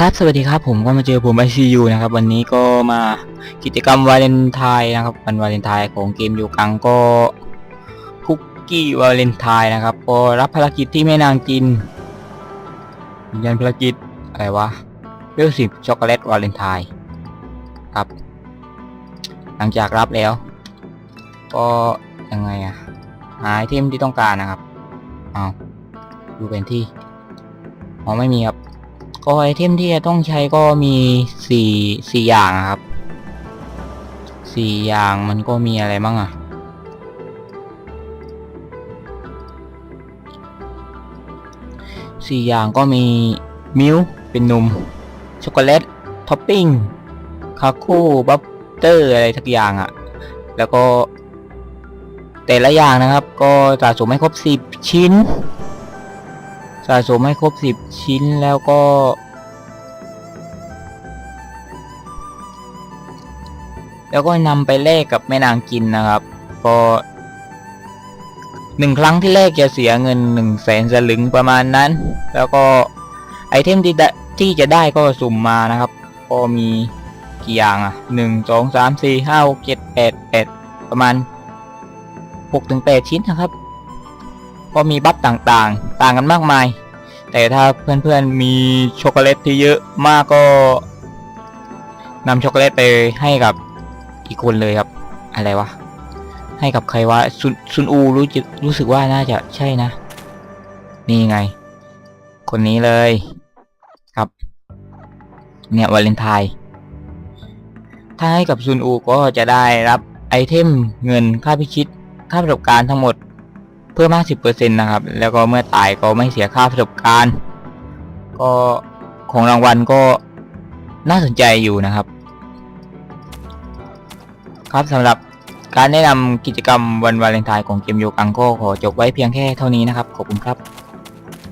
ครับ สวัสดีครับ ผมก็มาเจอผม ICU นะครับ วันนี้ก็มากิจกรรมวาเลนไทน์นะครับวันวาเลนไทน์ของเกมยูกังก็คุกกี้วาเลนไทน์นะครับก็รับภารกิจที่แม่นางจินยืนยันภารกิจอะไรวะเวลสิบช็อกโกแลตวาเลนไทน์ครับ หลังจากรับแล้ว ก็ยังไงอะหาไอเทมที่ต้องการนะครับเอาดูเป็นที่อ๋อไม่มีครับ ก็ไอเทมที่จะต้องใช้ก็มีสี่สี่อย่างครับสี่อย่างมันก็มีอะไรบ้างอะสี่อย่างก็มีมิลเป็นนมช็อกโกแลตท็อปปิ้งคาค่บัฟเตอร์อะไรทักอย่างอะแล้วก็แต่ละอย่างนะครับ ก็สะสมให้ครบสิบชิ้น สะสมให้ครบสิบชิ้นแล้วก็ แล้วก็นำไปแลกกับแม่นางกินนะครับ ก็หนึ่งครั้งที่แรกจะเสียเงินหนึ่งแสนสลึงประมาณนั้น แล้วก็ไอเทมที่ได้ที่จะได้ก็สุ่มมานะครับ ก็มีกี่อย่างอะหนึ่งสองสามสี่ห้าหกเจ็ดแปดแปดประมาณหกถึงแปดชิ้นนะครับ ก็มีบัฟต่างๆ ต่างกันมากมาย แต่ถ้าเพื่อนๆมีช็อกโกแลตที่เยอะมากก็นำช็อกโกแลตไปให้กับอีกคนเลยครับ อะไรวะ ให้กับใครวะซุนซุนอูรู้จรู้สึกว่าน่าจะใช่นะ นี่ไง คนนี้เลยครับ เนี่ยวาเลนไทน์ถ้าให้กับซุนอูก็จะได้รับไอเทมเงินค่าพิชิตค่าประสบการณ์ทั้งหมด เพิ่ม 50%นะครับ แล้วก็เมื่อตายก็ไม่เสียค่าประสบการณ์ ก็ของรางวัลก็น่าสนใจอยู่นะครับ ครับสำหรับการแนะนำกิจกรรมวันวาเลนไทน์ของเกมโยกังก็ขอจบไว้เพียงแค่เท่านี้นะครับ ขอบคุณครับ